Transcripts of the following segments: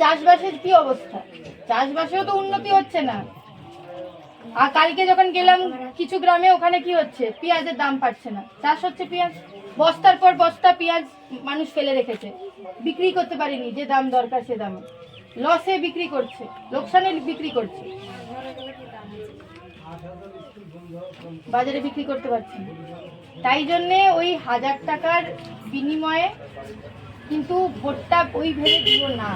চাষবাসের কি অবস্থা? চাষবাসেও তো উন্নতি হচ্ছে না। আর কালকে যখন গেলাম কিছু গ্রামে, ওখানে কি হচ্ছে? পেঁয়াজের দাম পাচ্ছে না। চাষ হচ্ছে পেঁয়াজ। বস্তার পর বস্তা পেঁয়াজ মানুষ ফেলে রেখেছে। বিক্রি করতে পারেনি, যে দাম দরকার সে দামে। লসে বিক্রি করছে, লোকসানে বিক্রি করছে। বাজারে বিক্রি করতে পারছে তাই জন্যে ওই হাজার টাকার বিনিময়ে কিন্তু ভোটটা ওই ভেবে দিব না।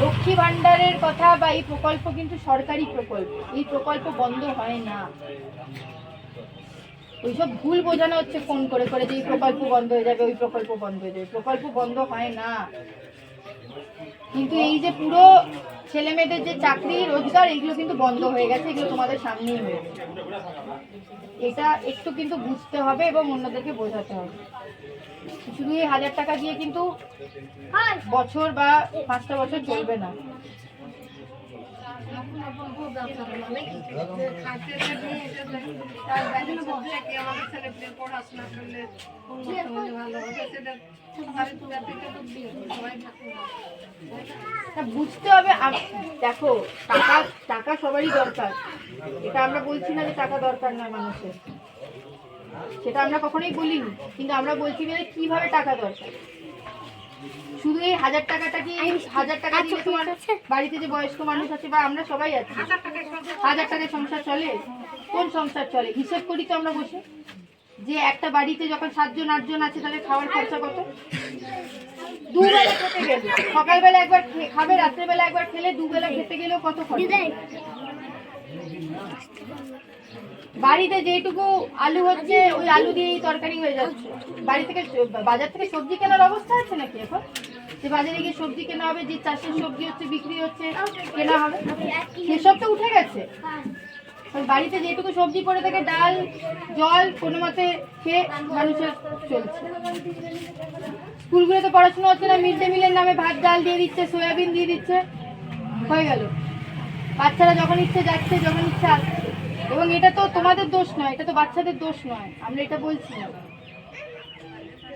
লক্ষ্মী ভান্ডারের কথা বা এই প্রকল্প কিন্তু সরকারি প্রকল্প। এই প্রকল্প বন্ধ হয় না। ওইসব ভুল বোঝানো হচ্ছে ফোন করে করে যে এই প্রকল্প বন্ধ হয়ে যাবে, ওই প্রকল্প বন্ধ হয়ে যাবে। প্রকল্প বন্ধ হয় না। কিন্তু এই যে পুরো ছেলে মেয়েদের যে চাকরি রোজগার এগুলো কিন্তু বন্ধ হয়ে গেছে এগুলো তোমাদের সামনেই হয়েছে এটা একটু কিন্তু বুঝতে হবে এবং অন্যদেরকে বোঝাতে হবে। শুধু এই হাজার টাকা দিয়ে কিন্তু বছর বা পাঁচটা বছর চলবে না। বুঝতে হবে দেখো, টাকা টাকা সবারই দরকার। এটা আমরা বলছি না যে টাকা দরকার নয় মানুষের। সেটা আমরা কখনোই বলিনি, কিন্তু আমরা বলছি যে কীভাবে টাকা দরকার? শুধু এই হাজার টাকাটা কি এই হাজার টাকা দিয়ে তোমার বাড়িতে যে বয়স্ক মানুষ আছে বা আমরা সবাই আছি। হাজার টাকায় সংসার চলে। কোন সংসার চলে? হিসেব করি তো আমরা বসে। যে একটা বাড়িতে যখন সাতজন আটজন আছে তাদের খাওয়ার খরচা কত? দুবেলা খেতে গেলে। সকালবেলা একবার খে- খাবে রাত্রেবেলা একবার খেলে দুবেলা খেতে গেলেও কত খরচা? বাড়িতে যেটুকু আলু হচ্ছে ওই আলু দিয়েই তরকারি হয়ে যাচ্ছে। বাড়ি থেকে বাজার থেকে সবজি কেনার অবস্থা আছে নাকি এখন? যে বাজারে গিয়ে সবজি কেনা হবে যে চাষের সবজি হচ্ছে বিক্রি হচ্ছে কেনা হবে। সেসব তো উঠে গেছে। বাড়িতে যেটুকু সবজি পড়ে থাকে ডাল জল কোনো মতে খেয়ে মানুষের চলছে। স্কুলগুলোতে পড়াশোনা হচ্ছে না মিড ডে মিলের নামে ভাত ডাল দিয়ে দিচ্ছে সয়াবিন দিয়ে দিচ্ছে। হয়ে গেল। বাচ্চারা যখন ইচ্ছে যাচ্ছে যখন ইচ্ছে আসছে। এবং এটা তো তোমাদের দোষ নয় এটা তো বাচ্চাদের দোষ নয়। আমরা এটা বলছি না।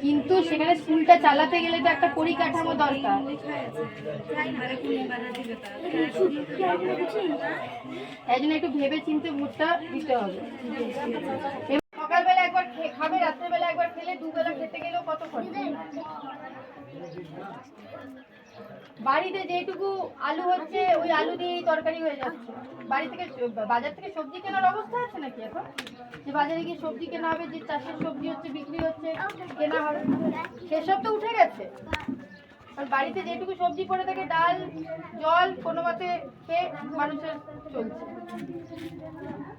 কিন্তু সেখানে স্কুলটা চালাতে গেলে তো একটা পরিকাঠামো দরকার। তাই জন্য একটু ভেবে চিনতে ভোটটা দিতে হবে। সকালবেলা একবার খাবে, রাত্রেবেলা একবার খেলে দুবেলা খেতে গেলেও কত খরচা? বাড়িতে যেটুকু আলু হচ্ছে, ওই আলু দিয়েই তরকারি হয়ে যাচ্ছে। বাড়ি থেকে বাজার থেকে সবজি কেনার অবস্থা আছে নাকি এখন? যে বাজারে গিয়ে সবজি কেনা হবে, যে চাষের সবজি হচ্ছে, বিক্রি হচ্ছে, কেনা হবে, সেসব তো উঠে গেছে। আর বাড়িতে যেটুকু সবজি পড়ে থাকে, ডাল, জল, কোনো মতে খেয়ে মানুষের চলছে।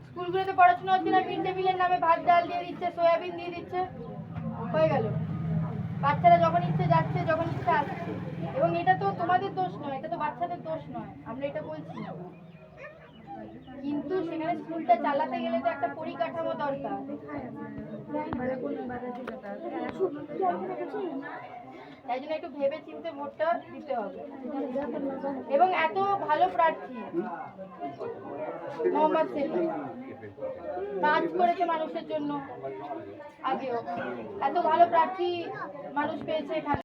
স্কুলগুলোতে পড়াশোনা হচ্ছে না মিড ডে মিলের নামে ভাত, ডাল দিয়ে দিচ্ছে, সয়াবিন দিয়ে দিচ্ছে, হয়ে গেল। বাচ্চারা যখন ইচ্ছে যাচ্ছে, যখন ইচ্ছে আসছে। এবং এটা তো তোমাদের দোষ নয়, এটা তো বাচ্চাদের দোষ নয়, আমরা এটা বলছি কিন্তু সেখানে স্কুলটা চালাতে গেলে তো একটা পরিকাঠামো দরকার। তাই জন্য একটু ভেবে চিন্তে ভোটটা দিতে হবে। এবং এত ভালো প্রার্থী, মোহাম্মদ সেলিম। কাজ করেছে মানুষের জন্য। আগেও এত ভালো প্রার্থী মানুষ পেয়েছে এখানে।